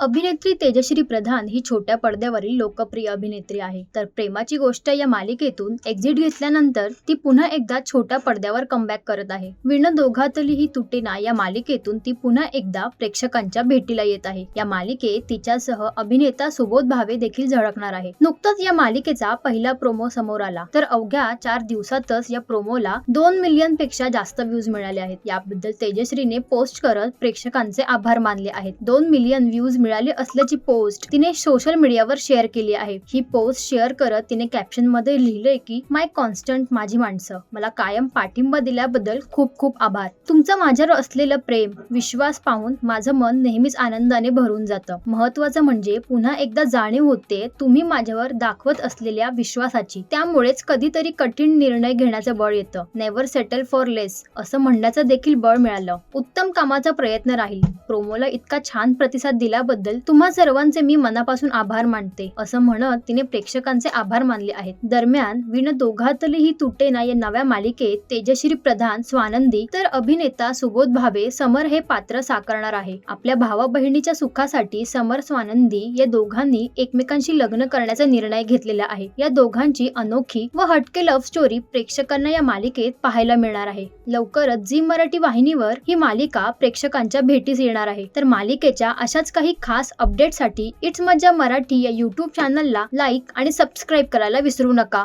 अभिनेत्री तेजश्री प्रधान ही छोट्या पडद्यावरील लोकप्रिय अभिनेत्री आहे. तर प्रेमाची गोष्ट या मालिकेतून एक्झिट घेतल्यानंतर ती पुन्हा एकदा छोट्या पडद्यावर कमबॅक करत आहे. विण दोघातली ही तुटेना या मालिकेतून ती पुन्हा एकदा प्रेक्षकांच्या भेटीला येत आहे. या मालिकेत तिच्यासह अभिनेता सुबोध भावे देखील झळकणार आहे. नुकताच या मालिकेचा पहिला प्रोमो समोर आला. तर अवघ्या चार दिवसातच या प्रोमोला दोन मिलियनपेक्षा जास्त व्ह्यूज मिळाले आहेत. याबद्दल तेजश्रीने पोस्ट करत प्रेक्षकांचे आभार मानले आहेत. दोन मिलियन व्ह्यूज मिळाली असल्याची पोस्ट तिने सोशल मीडियावर शेअर केली आहे. ही पोस्ट शेअर करत तिने कॅप्शनमध्ये लिहिलंय की माय कॉन्स्टंट माझी माणसं. मला कायम पाठिंबा दिल्याबद्दल खूप खूप आभार. तुमचं माझ्यावर असलेलं प्रेम विश्वास पाहून माझं मन नेहमीच आनंदाने भरून जातं. महत्वाचं म्हणजे पुन्हा एकदा जाणीव होते तुम्ही माझ्यावर दाखवत असलेल्या विश्वासाची. त्यामुळेच कधीतरी कठीण निर्णय घेण्याचं बळ येतं. नेव्हर सेटल फॉर लेस असं म्हणण्याचं देखील बळ मिळालं. उत्तम कामाचा प्रयत्न राहील. प्रोमोला इतका छान प्रतिसाद दिल्याबद्दल तुम्हा सर्वांचे मी मनापासून आभार मानते असं म्हणत तिने प्रेक्षकांचे आभार मानले आहेत. दरम्यान विण दोघातली ही तुटेना या नव्या मालिकेत तेजश्री प्रधान स्वानंदी तर अभिनेता सुबोध भावे समर हे पात्र साकारणार आहे. आपल्या भावा बहिणीच्या सुखासाठी समर स्वानंदी या दोघांनी एकमेकांशी लग्न करण्याचा निर्णय घेतलेला आहे. या दोघांची अनोखी व हटके लव्ह स्टोरी प्रेक्षकांना या मालिकेत पाहायला मिळणार आहे. लवकरच झी मराठी वाहिनीवर ही मालिका प्रेक्षकांच्या भेटीस येणार आहे. तर मालिकेच्या अशाच काही खास अपडेटसाठी इट्स मज्जा मराठी या यूट्यूब चॅनलला लाईक आणि सबस्क्राईब करायला विसरू नका.